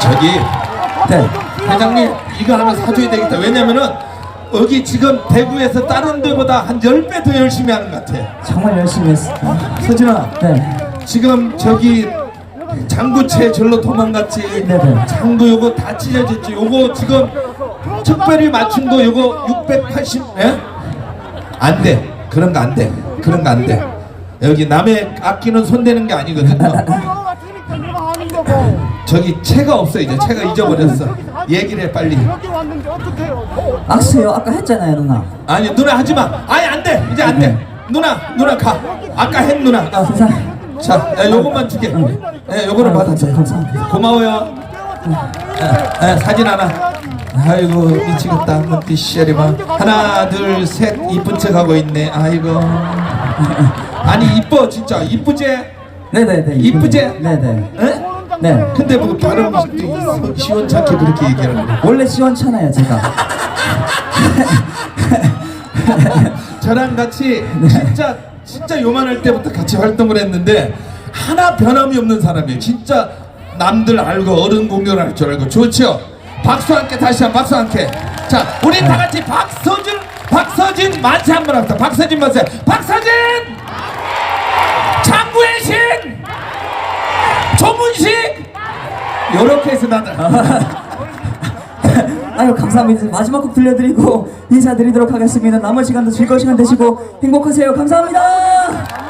저기 네. 회장님 이거 하나 사줘야 되겠다. 왜냐면은 여기 지금 대구에서 다른 데보다 한 10배 더 열심히 하는 것 같아. 정말 열심히 했어. 서진아 네. 지금 저기 장구채 절로 도망갔지. 네네. 장구 요거 다 찢어졌지. 요거 지금 특별히 맞춘 거 요거 680. 예? 안 돼. 그런 거 안 돼. 그런 거 안 돼. 여기 남의 악기는 손대는 게 아니거든요. 내가 왔으니까 내가 하는 거고 저기 채가 없어 이제 채가 잊어버렸어. 얘기를 해 빨리. 여기 왔는데 어떡해요 악수요. 아까 했잖아요, 누나. 아니 누나 하지 마. 아니 안 돼. 이제 안 돼. 누나 누나 가. 아까 했 누나. 아, 세상. 자, 야, 요것만 주게. 예, 요거를 아, 받아. 네, 감사합니다. 고마워요. 예, 예, 사진 하나. 아이고 미치겠다. 눈빛 시리마. 하나, 둘, 셋. 이쁜 척하고 있네. 아이고. 아니 이뻐 진짜 이쁘지? 네네네. 이쁘지? 네네. 예? 네. 근데 뭐 발음이 시원찮게 그렇게 얘기하는 거야. 원래 시원찮아요, 제가. 저랑 같이 진짜 진짜 요만할 때부터 같이 활동을 했는데 하나 변함이 없는 사람이에요. 진짜 남들 알고 어른 공연을 할줄 알고 좋죠. 박수 함께 다시 한번 박수 함께. 자, 우리 다 같이 박서준 박서진 만세 한 번 합시다. 박서진 만세. 박서진 장구의 신 조문식 요렇게 해서 나들 아유 감사합니다. 마지막 곡 들려드리고 인사드리도록 하겠습니다. 남은 시간도 즐거운 시간 되시고 행복하세요. 감사합니다.